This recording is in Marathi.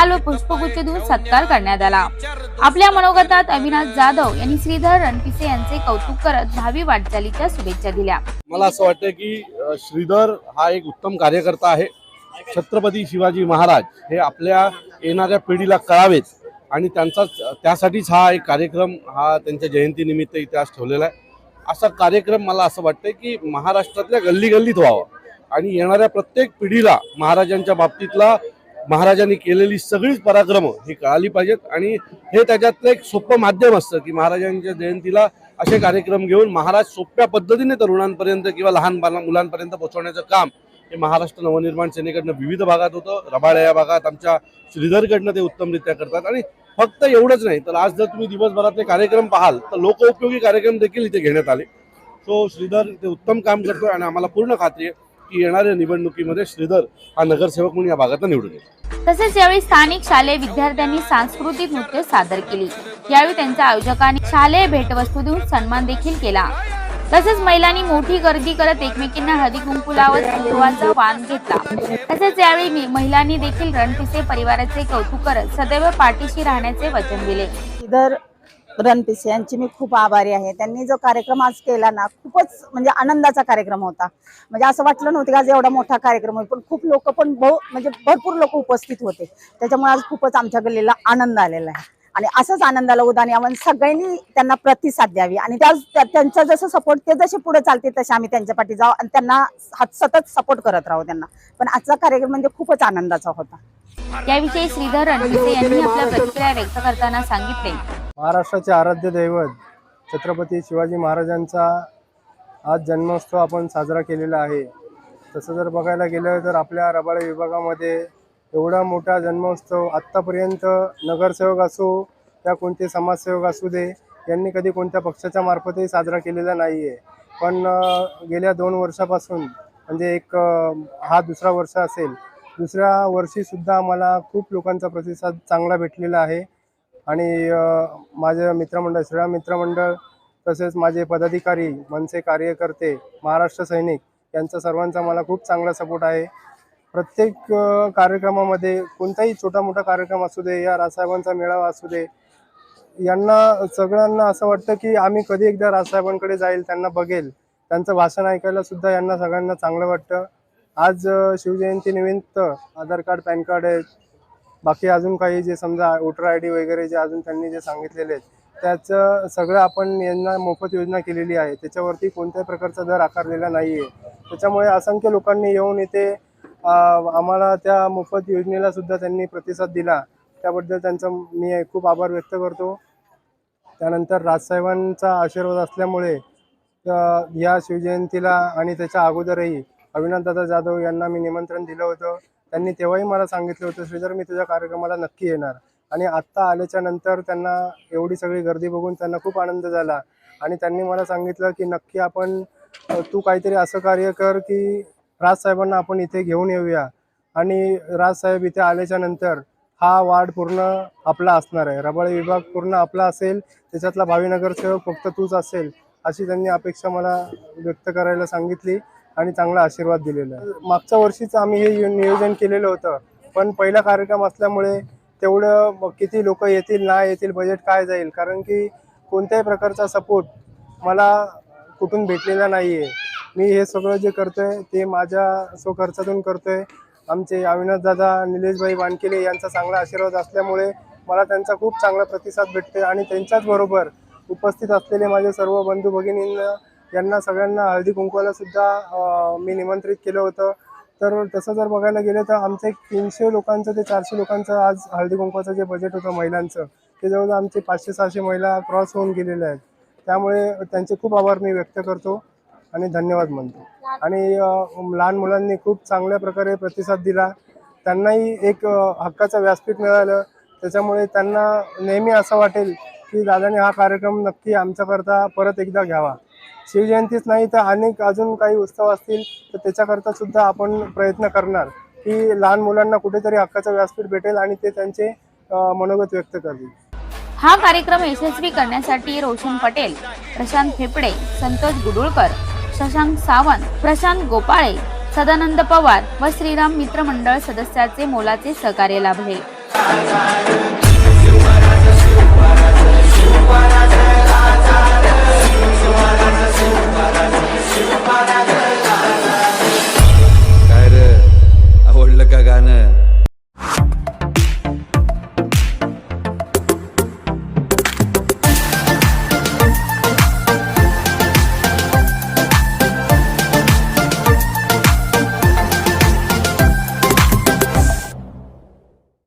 शाल व पुष्पगुच्छ देऊन सत्कार करण्यात आला. आपल्या मनोगतात अविनाश जाधव यांनी श्रीधर रणपिसे यांचे कौतुक करत भावी वाटचालीच्या शुभेच्छा दिल्या. मला असं वाटतं की श्रीधर हा एक उत्तम कार्यकर्ता आहे. छत्रपती शिवाजी महाराज हे आपल्या येणाऱ्या पिढीला कळावेत आणि त्यांचा त्यासाठीच हा एक कार्यक्रम हा त्यांच्या जयंतीनिमित्त इथे आज ठेवलेला आहे. असा कार्यक्रम मला असं वाटतं की महाराष्ट्रातल्या गल्ली गल्लीत व्हावा आणि येणाऱ्या प्रत्येक पिढीला महाराजांच्या बाबतीतला महाराजांनी केलेली सगळीच पराक्रमं ही कळाली पाहिजेत. आणि हे त्याच्यातलं एक सोपं माध्यम असतं की महाराजांच्या जयंतीला असे कार्यक्रम घेऊन महाराज सोप्या पद्धतीने तरुणांपर्यंत किंवा लहान बाला मुलांपर्यंत पोहोचवण्याचं काम हे महाराष्ट्र नवनिर्माण सेनेकडनं विविध भागात होतं. रबाळ्या या भागात आमच्या श्रीधरकडनं ते उत्तमरित्या करतात. आणि फक्त एवढंच नाही तर आज जर तुम्ही दिवसभरातले कार्यक्रम पाहाल तर लोकउपयोगी कार्यक्रम देखील इथे घेण्यात आले. सो श्रीधर ते उत्तम काम करतोय आणि आम्हाला पूर्ण खात्री आहे. की येणाऱ्या निवडणुकीमध्ये श्रीधर हा नगरसेवक म्हणून या भागातून निवडून येईल. तसेच यावेळी स्थानिक शालेय विद्यार्थ्यांनी सांस्कृतिक नृत्य सादर केली. यावेळी त्यांच्या आयोजकांनी शालेय भेटवस्तू देऊन सन्मान देखील केला. तसेच महिलांनी मोठी गर्दी करत एकमेकींना हळदी कुंकू लावत वाण घेतला. तसेच यावेळी मी- महिलांनी देखील रणपिसे परिवाराचे कौतुक करत सदैव पाठीशी राहण्याचे वचन दिले. श्रीधर रणपिसे यांची मी खूप आभारी आहे. त्यांनी जो कार्यक्रम आज केला ना खूपच म्हणजे आनंदाचा कार्यक्रम होता. म्हणजे असं वाटलं नव्हतं की आज एवढा मोठा कार्यक्रम होईल पण खूप लोक पण बहु म्हणजे भरपूर लोक उपस्थित होते. त्याच्यामुळे आज खूपच आमच्या गल्लीला आनंद आलेला आहे. आणि असंच आनंदाला उदान यावं सगळ्यांनी त्यांना प्रतिसाद द्यावी. आणि त्या त्या- त्यांचा जसं सपोर्ट ते जसे पुढे चालते तसे आम्ही त्यांच्या पाठी जाऊ आणि त्यांना हात सतत सपोर्ट करत राहू त्यांना. पण आजचा कार्यक्रम म्हणजे खूपच आनंदाचा होता. याविषयी श्रीधर रणपिसे यांनी आपल्या प्रतिक्रिया व्यक्त करताना सांगितले. महाराष्ट्राचे आराध्य दैवत छत्रपती शिवाजी महाराजांचा आज जन्मोत्सव आपण साजरा केलेला आहे. तसं जर बघायला गेलं तर आपल्या रबाळे विभागामध्ये एवढा मोठा जन्मोत्सव आत्तापर्यंत नगरसेवक असो त्या कोणते समाजसेवक असू दे यांनी कधी कोणत्या पक्षाच्या मार्फतही साजरा केलेला नाही आहे पण गेल्या दोन वर्षापासून म्हणजे एक हा दुसरा वर्ष असेल दुसऱ्या वर्षीसुद्धा आम्हाला खूप लोकांचा प्रतिसाद चांगला भेटलेला आहे. आणि माझं मित्रमंडळ श्रीराम मित्रमंडळ तसेच माझे पदाधिकारी मनसे कार्यकर्ते महाराष्ट्र सैनिक यांचा सर्वांचा मला खूप चांगला सपोर्ट आहे. प्रत्येक कार्यक्रमामध्ये कोणताही छोटा मोठा कार्यक्रम असू दे या रासाहेबांचा मेळावा असू दे यांना सगळ्यांना असं वाटतं की आम्ही कधी एकदा रासाहेबांकडे जाईल त्यांना बघेल. त्यांचं भाषण ऐकायला सुद्धा यांना सगळ्यांना चांगलं वाटतं. आज शिवजयंतीनिमित्त आधार कार्ड पॅन कार्ड आहेत. बाकी अजून काही जे समजा वोटर आय डी वगैरे जे अजून त्यांनी जे सांगितलेले आहेत त्याचं सगळं आपण यांना मोफत योजना केलेली आहे. त्याच्यावरती कोणत्याही प्रकारचा दर आकारलेला नाही आहे त्याच्यामुळे असंख्य लोकांनी येऊन इथे आम्हाला त्या मोफत योजनेला सुद्धा त्यांनी प्रतिसाद दिला. त्याबद्दल त्यांचा मी खूप आभार व्यक्त करतो. त्यानंतर राजसाहेबांचा आशीर्वाद असल्यामुळे या शिवजयंतीला आणि त्याच्या अगोदरही अविनाशदादा जाधव यांना मी निमंत्रण दिलं होतं. त्यांनी तेव्हाही मला सांगितलं होतं श्रीधर मी तुझ्या कार्यक्रमाला नक्की येणार. आणि आत्ता आल्याच्यानंतर त्यांना एवढी सगळी गर्दी बघून त्यांना खूप आनंद झाला. आणि त्यांनी मला सांगितलं की नक्की आपण तू काहीतरी असं कार्य कर की राजसाहेबांना आपण इथे घेऊन येऊया. आणि राजसाहेब इथे आल्याच्यानंतर हा वार्ड पूर्ण आपला असणार आहे. रबाळे विभाग पूर्ण आपला असेल त्याच्यातला भावी नगरसेवक फक्त तूच असेल अशी त्यांनी अपेक्षा मला व्यक्त करायला सांगितली आणि चांगला आशीर्वाद दिलेला आहे. मागच्या वर्षीच आम्ही हे नियोजन केलेलं होतं पण पहिला कार्यक्रम असल्यामुळे तेवढं मग किती लोक येतील ना येतील बजेट काय जाईल? कारण की कोणत्याही प्रकारचा सपोर्ट मला कुठून भेटलेला नाही आहे मी हे सगळं जे करतोय ते माझ्या स्वखर्चातून करतोय. आमचे अविनाश दादा निलेशभाई वानकेले यांचा चांगला आशीर्वाद असल्यामुळे मला त्यांचा खूप चांगला प्रतिसाद भेटतोय आणि त्यांच्याच बरोबर उपस्थित असलेले माझे सर्व बंधू भगिनींना यांना सगळ्यांना हळदी कुंकवाला सुद्धा मी निमंत्रित केलं होतं. तर तसं जर बघायला गेलं तर आमचं एक तीनशे लोकांचं ते चारशे लोकांचं आज हळदी कुंकवाचं जे बजेट होतं महिलांचं ते जवळजवळ आमचे पाचशे सहाशे महिला क्रॉस होऊन गेलेल्या आहेत. त्यामुळे त्यांचे खूप आभार मी व्यक्त करतो. आणि धन्यवाद म्हणतो. आणि लहान मुलांनी खूप चांगल्या प्रकारे प्रतिसाद दिला. त्यांनाही एक हक्काचं व्यासपीठ मिळालं. त्याच्यामुळे त्यांना नेहमी असं वाटेल की दादाने हा कार्यक्रम नक्की आमच्याकरता परत एकदा घ्यावा. शिवजयंतीच नाही तर अनेक अजून काही उत्सव असतील तर त्याच्याकरता सुद्धा आपण प्रयत्न करणार की लहान मुलांना कुठेतरी हक्काचं व्यासपीठ भेटेल आणि ते त्यांचे मनोगत व्यक्त करतील. हा कार्यक्रम यशस्वी करण्यासाठी रोशन पटेल प्रशांत फेपडे संतोष गुडुळकर शशांक सावंत प्रशांत गोपाळे सदानंद पवार व श्रीराम मित्र मंडळ सदस्याचे मोलाचे सहकार्य लाभले.